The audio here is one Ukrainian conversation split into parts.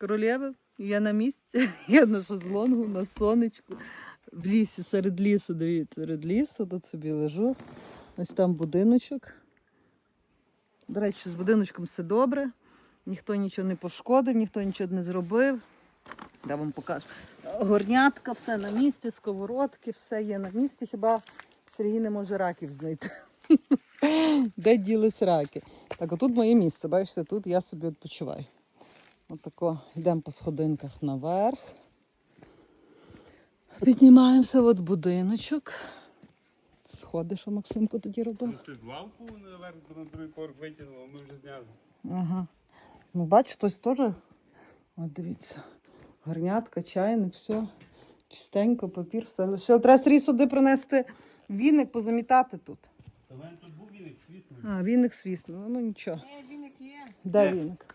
Королєви, я на місці, я на шезлонгу, на сонечку, в лісі, серед лісу, дивіться, серед лісу, тут собі лежу. Ось там будиночок. До речі, з будиночком все добре. Ніхто нічого не пошкодив, ніхто нічого не зробив. Я вам покажу. Горнятка, все на місці, сковородки, все є на місці. Хіба Сергій не може раків знайти. Де ділись раки? Так, отут моє місце, бачите, тут я собі відпочиваю. Отако йдемо по сходинках наверх. Піднімаємося от будиночок. Сходи, що Максимко тоді робив. Ти лавку наверх на другий поверх витягнуло, ми вже зняли. Ага. Ну, бач, хтось теж. От дивіться. Горнятка, чайник, все. Чистенько, папір, все лишив. Треба Сергій сюди принести віник, позамітати тут. Та в мене тут був віник світлий. А, віник свісно, ну нічого. Ні, віник є. Де Де? віник?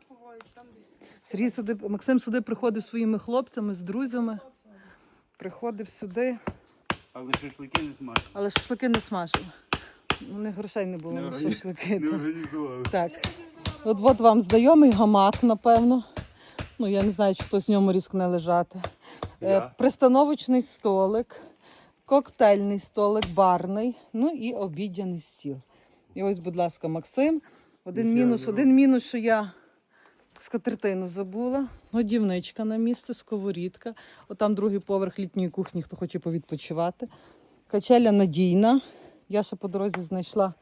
Десь ховають, там десь. Сергій сюди, Максим сюди приходив зі своїми хлопцями, з друзями. Приходив сюди, Але шашлики не смажили. але шашлики не смажив. У них грошей не було Не на органі- шашлики. Не організували. Так. От от вам знайомий гамак, напевно. Ну, я не знаю, чи хтось в ньому різкне лежати. Е, Пристановочний столик, коктейльний столик, барний, ну і обідяний стіл. І ось, будь ласка, Максим. Один мінус, один мінус, що я скатертину забула. Годівничка на місце, сковорідка. Отам другий поверх літньої кухні, хто хоче повідпочивати. Качеля надійна. Я ще по дорозі знайшла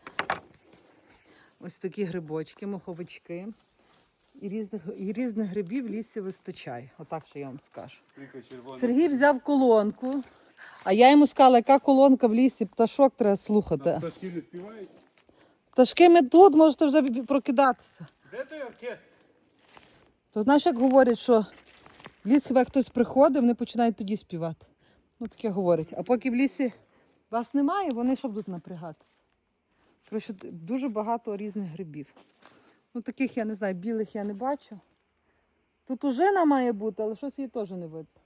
ось такі грибочки, моховички. І різних, і різних грибів в лісі вистачає. Отак що я вам скажу. Сергій взяв колонку, а я йому сказала, яка колонка в лісі, пташок треба слухати. Пташки не співають. Пташки ми тут, можете вже прокидатися. Де той оркестр? То знаєш, як говорять, що в ліс хіба хтось приходить, вони починають тоді співати. Ну таке говорять. А поки в лісі вас немає, вони що будуть напрягатися. Коротше, дуже багато різних грибів. Ну таких я не знаю, білих я не бачу. Тут ужина має бути, але щось її теж не видно.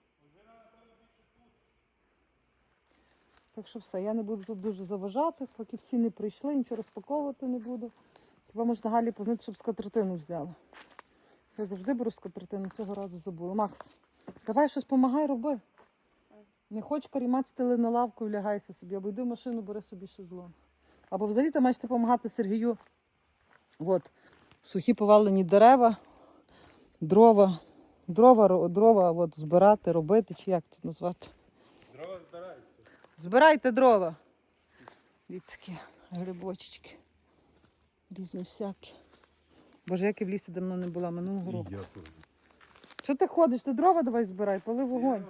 Так що все, я не буду тут дуже заважати, поки всі не прийшли, нічого розпаковувати не буду. Хіба можна Галі познати, щоб скатертину взяла. Я завжди беру скатертину, цього разу забула. Макс, давай щось помагай, роби. Не хоч карімат стели на лавку і лягайся собі, або йди в машину, бери собі шезлон. Або взагалі ти маєш допомагати Сергію. От, сухі повалені дерева, дрова, дрова, дрова от, збирати, робити, чи як це назвати. Дрова збираються. Збирайте дрова. Дивіться, які грибочки. Різні всякі. Боже, як я в лісі давно не була минулого року. Що ти ходиш? Ти дрова давай збирай, пали вогонь.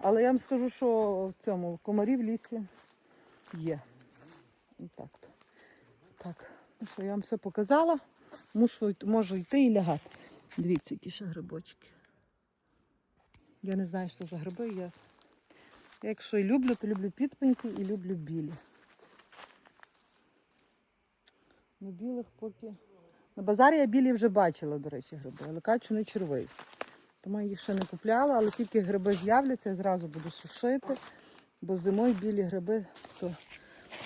Але я вам скажу, що в цьому комарі в лісі є. І так. то. Так, ну що, я вам все показала. Мушу, можу йти і лягати. Дивіться, які ще грибочки. Я не знаю, що за гриби. Я, я якщо і люблю, то люблю підпеньки і люблю білі. Ну, білих поки. На базарі я білі вже бачила, до речі, гриби, але кажуть, що не червиві. Тому я їх ще не купляла, але тільки гриби з'являться, я зразу буду сушити, бо зимою білі гриби, то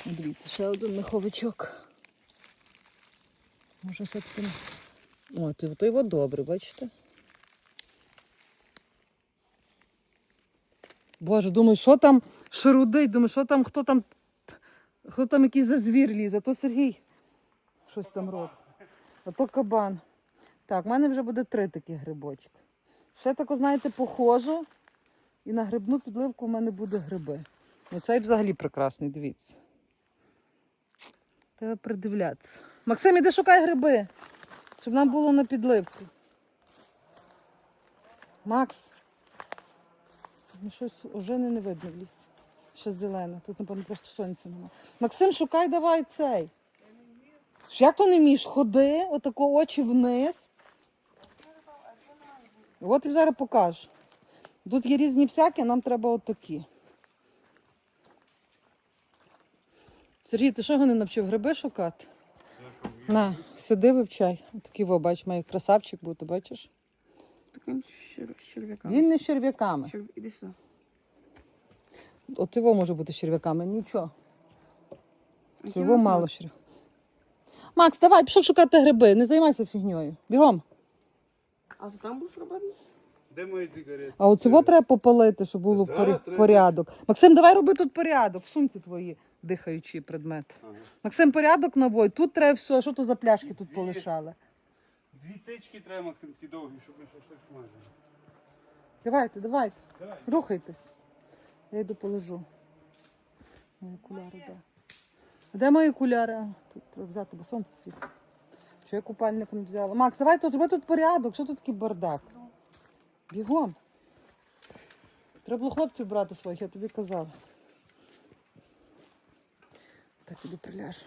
Ну, дивіться, ще один меховичок. Може все-таки. О, то його добре, бачите? Боже, думаю, що там шарудить, думаю, що там, хто там, хто там якийсь за звір лізе, то Сергій щось там робить. А то кабан. Так, в мене вже буде три такі грибочки. Ще тако, знаєте, похожу. І на грибну підливку в мене буде гриби. Ну цей взагалі прекрасний, дивіться. Треба придивлятися. Максим, іди шукай гриби, щоб нам було на підливку. Макс. Щось уже не видно в лісі. Ще зелене. Тут, напевно, просто сонця немає. Максим, шукай давай цей. Як то не вмієш? Ходи, отако очі вниз. От і зараз покажу. Тут є різні всякі, нам треба отакі. Сергій, ти що його не навчив гриби шукати? На, сиди вивчай. Такий во, бач, має красавчик бути, бачиш? Таким з черв'яками. Він не з черв'яками. Черв... Іди сюди. От його може бути з черв'яками. Нічого. Цього мало черв'яків. Макс, давай, пішов шукати гриби, не займайся фігньою. Бігом. А що там будеш робити? Де мої цигарети? А оцього треба попалити, щоб було Да, порі- треба. порядок. Максим, давай роби тут порядок. В сумці твої дихаючі предмети. Ага. Максим, порядок наводь. Тут треба все. Що то за пляшки тут Дві. полишали? Дві тички треба, Максим, ті довгі, щоб ми щось смажили. Давайте, давайте. Давай. Рухайтесь. Я йду полежу. Мої окуляри, де? Де мої окуляри? Тут треба взяти, бо сонце світить. Що я купальник не взяла? Макс, давай тут зроби тут порядок. Що тут такий бардак? Бігом. Треба було хлопців брати своїх, я тобі казала. Так іду приляжу.